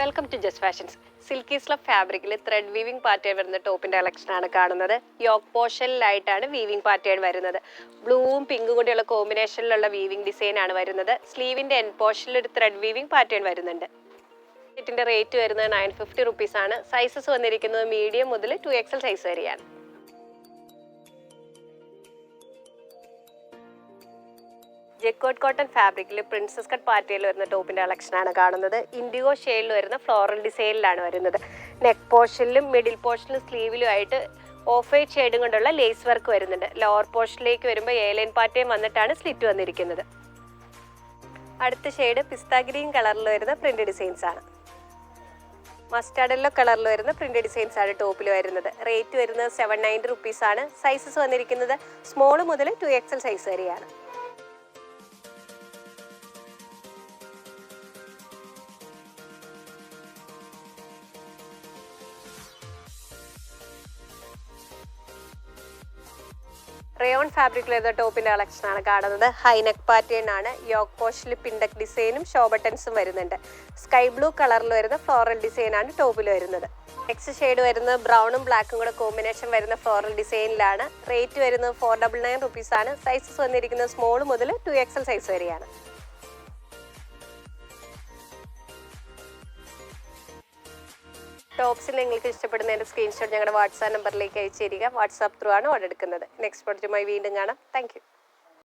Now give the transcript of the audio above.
Welcome to Just Fashions silky slub ഫാബ്രിക്കിൽ thread weaving pattern വരുന്ന ടോപ്പിന്റെ കളക്ഷൻ ആണ് കാണുന്നത്. യോക്ക് പോർഷനിലായിട്ടാണ് വീവിംഗ് പാറ്റേൺ വരുന്നത്. ബ്ലൂവും പിങ്കും കൂടിയുള്ള കോമ്പിനേഷനിലുള്ള വീവിംഗ് ഡിസൈൻ ആണ് വരുന്നത്. സ്ലീവിന്റെ എൻ പോർഷനിൽ ഒരു ത്രെഡ് വീവിംഗ് പാറ്റേൺ വരുന്നുണ്ട്. ഇതിന്റെ റേറ്റ് വരുന്നത് നയൻ ഫിഫ്റ്റി റുപ്പീസ് ആണ്. സൈസസ് വന്നിരിക്കുന്നത് മീഡിയം മുതൽ ടു എക്സൽ സൈസ് വരെയാണ്. ജെക്കോട്ട് കോട്ടൺ ഫാബ്രിക്കിൽ പ്രിൻസസ് കട്ട് പാറ്റയിൽ വരുന്ന ടോപ്പിന്റെ കളക്ഷനാണ് കാണുന്നത്. ഇൻഡിഗോ ഷെയ്ഡിൽ വരുന്ന ഫ്ലോറൽ ഡിസൈനിലാണ് വരുന്നത്. നെക്ക് പോർഷനിലും മിഡിൽ പോർഷനിലും സ്ലീവിലും ആയിട്ട് ഓഫ് വൈറ്റ് ഷെയ്ഡും കൊണ്ടുള്ള ലേസ് വർക്ക് വരുന്നുണ്ട്. ലോവർ പോർഷനിലേക്ക് വരുമ്പോൾ ഏലൈൻ പാറ്റയും വന്നിട്ടാണ് സ്ലിറ്റ് വന്നിരിക്കുന്നത്. അടുത്ത ഷെയ്ഡ് പിസ്ത ഗ്രീൻ കളറിൽ വരുന്ന പ്രിന്റ് ഡിസൈൻസ് ആണ്. മസ്റ്റാർഡ് യെല്ലോ കളറിൽ വരുന്ന പ്രിന്റ് ഡിസൈൻസ് ആണ് ടോപ്പിൽ വരുന്നത്. റേറ്റ് വരുന്നത് സെവൻ നയന്റി റുപ്പീസ് ആണ്. സൈസസ് വന്നിരിക്കുന്നത് സ്മോൾ മുതൽ ടു എക്സൽ സൈസ് വരെയാണ്. റയോൺ ഫാബ്രിക് ലെതർ ടോപ്പിന്റെ കളക്ഷൻ ആണ് കാണുന്നത്? ഹൈനെക്ക് പാറ്റേൺ ആണ്. യോക്ക് പോസ്റ്റിൽ പിണ്ടക് ഡിസൈനും ഷോ ബട്ടൺസും വരുന്നുണ്ട്. സ്കൈ ബ്ലൂ കളറിൽ വരുന്ന ഫ്ലോറൽ ഡിസൈൻ ആണ് ടോപ്പിൽ വരുന്നത്. നെക്സ്റ്റ് ഷെയ്ഡ് വരുന്നത് ബ്രൗണും ബ്ലാക്കും കൂടെ കോമ്പിനേഷൻ വരുന്ന ഫ്ലോറൽ ഡിസൈനിലാണ്. റേറ്റ് വരുന്നത് ഫോർ ഡബിൾ നയൻ റുപ്പീസ് ആണ്. സൈസസ് വന്നിരിക്കുന്നത് സ്മോൾ മുതൽ ടു എക്സൽ സൈസ് വരെയാണ്. ടോപ്സിൽ നിങ്ങൾക്ക് ഇഷ്ടപ്പെടുന്നതിന്റെ സ്ക്രീൻഷോട്ട് ഞങ്ങളുടെ വാട്സാപ്പ് നമ്പറിലേക്ക് അയച്ചു തരിക. വാട്സാപ്പ് ത്രൂ ആണ് ഓർഡർ എടുക്കുന്നത്. നെക്സ്റ്റ് പ്രൊഡക്റ്റുമായി വീണ്ടും കാണാം. താങ്ക്